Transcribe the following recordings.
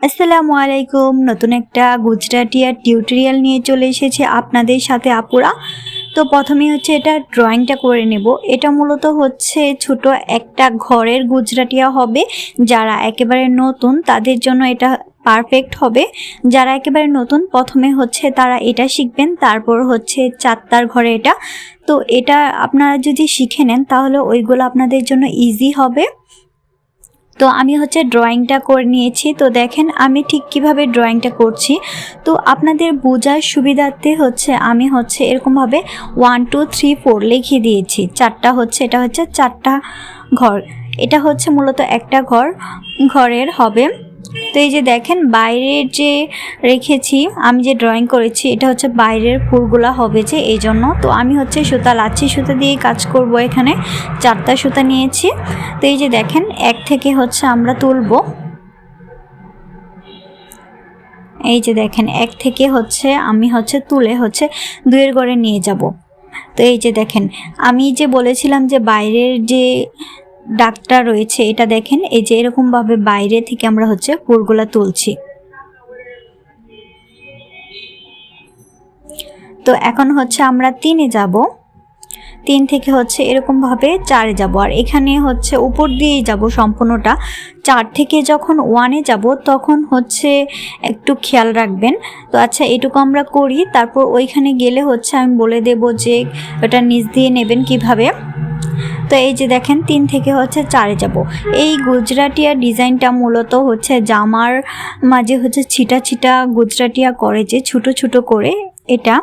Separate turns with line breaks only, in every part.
আসসালামু আলাইকুম। নতুন একটা গুজরাটি আর টিউটোরিয়াল নিয়ে চলে এসেছে আপনাদের সাথে আপুরা। তো প্রথমে হচ্ছে এটা ড্রয়িংটা করে নেব। এটা মূলত হচ্ছে ছোট একটা ঘরের গুজরাটিয়া হবে। যারা একেবারে নতুন, তাদের জন্য এটা পারফেক্ট হবে। যারা একেবারে নতুন, প্রথমে হচ্ছে তারা এটা শিখবেন। তারপর হচ্ছে চারটার ঘরে এটা। তো এটা আপনারা যদি শিখে নেন, তাহলে ওইগুলো আপনাদের জন্য ইজি হবে। তো আমি হচ্ছে ড্রয়িংটা করে নিয়েছি। তো দেখেন আমি ঠিক কীভাবে ড্রয়িংটা করছি। তো আপনাদের বোঝার সুবিধার্থে হচ্ছে আমি হচ্ছে এরকমভাবে ওয়ান টু থ্রি ফোর লিখে দিয়েছি। চারটা হচ্ছে, এটা হচ্ছে চারটা ঘর। এটা হচ্ছে মূলত একটা ঘর, ঘরের হবে। তো এই যে দেখেন, বাইরের যে রেখেছি, আমি যে ড্রয়িং করেছি, এটা হচ্ছে বাইরের ফুলগুলা হবে যে এই জন্য। তো আমি হচ্ছে সুতা, লাচ্ছি সুতা দিয়ে কাজ করব এখানে। চারটা সুতা নিয়েছি। তো এই যে দেখেন, এক থেকে হচ্ছে আমরা তুলব। এই যে দেখেন, এক থেকে হচ্ছে আমি হচ্ছে তুলে হচ্ছে দুয়ের গড়ে নিয়ে যাব। তো এই যে দেখেন, আমি যে বলেছিলাম যে বাইরের যে ডাকটা রয়েছে, এটা দেখেন, এই যে এরকমভাবে বাইরে থেকে আমরা হচ্ছে পুরগুলা তুলছি। তো এখন হচ্ছে আমরা তিনে যাব। তিন থেকে হচ্ছে এরকমভাবে চারে যাব। আর এখানে হচ্ছে উপর দিয়েই যাব সম্পূর্ণটা। চার থেকে যখন ওয়ানে যাব, তখন হচ্ছে একটু খেয়াল রাখবেন। তো আচ্ছা এটুকু আমরা করি। তারপর ওইখানে গেলে হচ্ছে আমি বলে দেব যে ওটা নিচ দিয়ে নেবেন কীভাবে। তো এই যে দেখেন, তিন থেকে হচ্ছে চারে যাব। এই গুজরাটিয়া ডিজাইনটা মূলত হচ্ছে জামার মাঝে হচ্ছে ছিটা ছিটা গুজরাটিয়া করে যে ছোট ছোট করে এটা।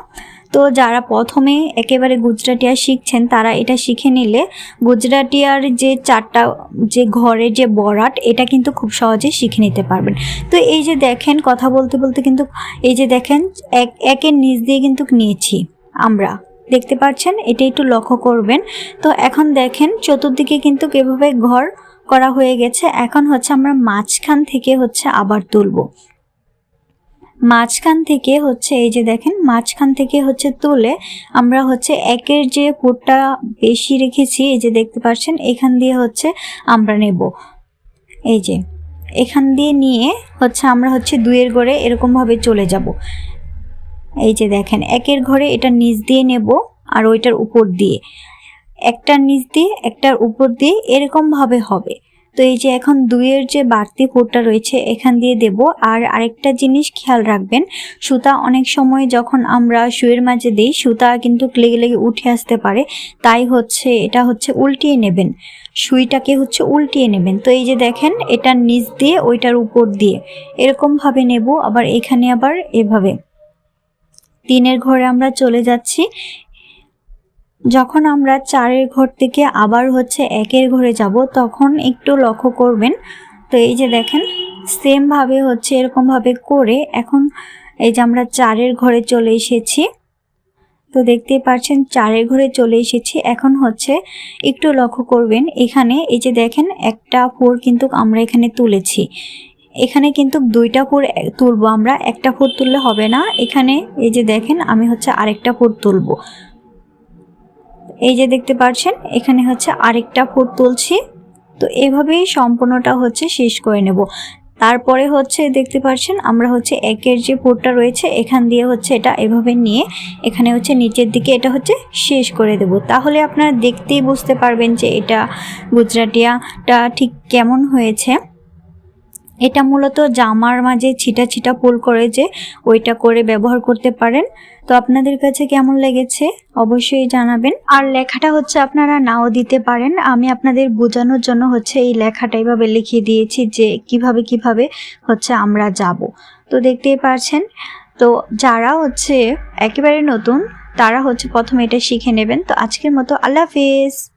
তো যারা প্রথমে একেবারে গুজরাটিয়া শিখছেন, তারা এটা শিখে নিলে গুজরাটিয়ার যে চারটা, যে ঘরে যে বরাট, এটা কিন্তু খুব সহজে শিখে নিতে পারবেন। তো এই যে দেখেন, কথা বলতে বলতে কিন্তু এই যে দেখেন, এক, একের নিচ দিয়ে কিন্তু নিয়েছি আমরা। দেখতে পাচ্ছেন, এটা একটু লক্ষ্য করবেন। তো এখন দেখেন, চতুর্দিকে কিন্তু এভাবে ঘর করা হয়ে গেছে। এখন হচ্ছে আমরা মাঝখান থেকে হচ্ছে আবার তুলব। মাঝখান থেকে হচ্ছে, এই যে দেখেন, মাঝখান থেকে হচ্ছে তুলে আমরা হচ্ছে একের যে ফুটটা বেশি রেখেছি, এই যে দেখতে পাচ্ছেন, এখান দিয়ে হচ্ছে আমরা নেব। এই যে, এখান দিয়ে নিয়ে হচ্ছে আমরা হচ্ছে দুইয়ের গড়ে এরকমভাবে চলে যাব। এই যে দেখেন, একের ঘরে এটা নিচ দিয়ে নেব আর ওইটার উপর দিয়ে। একটার নিচ দিয়ে, একটার উপর দিয়ে এরকমভাবে হবে। তো এই যে এখন দুইয়ের যে বাড়তি ফুটটা রয়েছে, এখান দিয়ে দেব। আর আরেকটা জিনিস খেয়াল রাখবেন, সুতা অনেক সময় যখন আমরা শুয়ের মাঝে দিই, সুতা কিন্তু লেগে লেগে উঠে আসতে পারে। তাই হচ্ছে, এটা হচ্ছে উল্টিয়ে নেবেন। সুইটাকে হচ্ছে উল্টিয়ে নেবেন। তো এই যে দেখেন এটার নিচ দিয়ে, ওইটার উপর দিয়ে। এরকমভাবে নেব, আবার এখানে আবার এভাবে। তিনের ঘরে আমরা চলে যাচ্ছি। যখন আমরা চারের ঘর থেকে আবার হচ্ছে একের ঘরে যাব, তখন একটু লক্ষ্য করবেন। তো এই যে দেখেন সেমভাবে হচ্ছে এরকমভাবে করে এখন এই যে আমরা চারের ঘরে চলে এসেছি। তো দেখতেই পাচ্ছেন, চারের ঘরে চলে এসেছি। এখন হচ্ছে একটু লক্ষ্য করবেন, এখানে এই যে দেখেন, একটা ফোর কিন্তু আমরা এখানে তুলেছি। এখানে কিন্তু দুইটা ফুট তুলবো আমরা। একটা ফুট তুললে হবে না। এখানে এই যে দেখেন, আমি হচ্ছে আরেকটা ফুট তুলবো। এই যে দেখতে পাচ্ছেন এখানে হচ্ছে আরেকটা ফুট তুলছি। তো এভাবেই সম্পূর্ণটা হচ্ছে শেষ করে নেব। তারপরে হচ্ছে দেখতে পাচ্ছেন আমরা হচ্ছে একের যে ফুটটা রয়েছে, এখান দিয়ে হচ্ছে এটা এভাবে নিয়ে এখানে হচ্ছে নিচের দিকে এটা হচ্ছে শেষ করে দেব। তাহলে আপনারা দেখতেই বুঝতে পারবেন যে এটা গুজরাটিয়াটা ঠিক কেমন হয়েছে। এটা মূলত জামার মাঝে ছিটা ছিটা ফুল করে যে ওইটা করে ব্যবহার করতে পারেন। তো আপনাদের কাছে কেমন লেগেছে অবশ্যই জানাবেন। আর লেখাটা হচ্ছে আপনারা নাও দিতে পারেন। আমি আপনাদের বোঝানোর জন্য হচ্ছে এই লেখাটা এইভাবে লিখিয়ে দিয়েছি যে কীভাবে কীভাবে হচ্ছে আমরা যাব। তো দেখতেই পারছেন, তো যারা হচ্ছে একেবারে নতুন, তারা হচ্ছে প্রথমে এটা শিখে নেবেন। তো আজকের মতো আল্লাহ হাফিজ।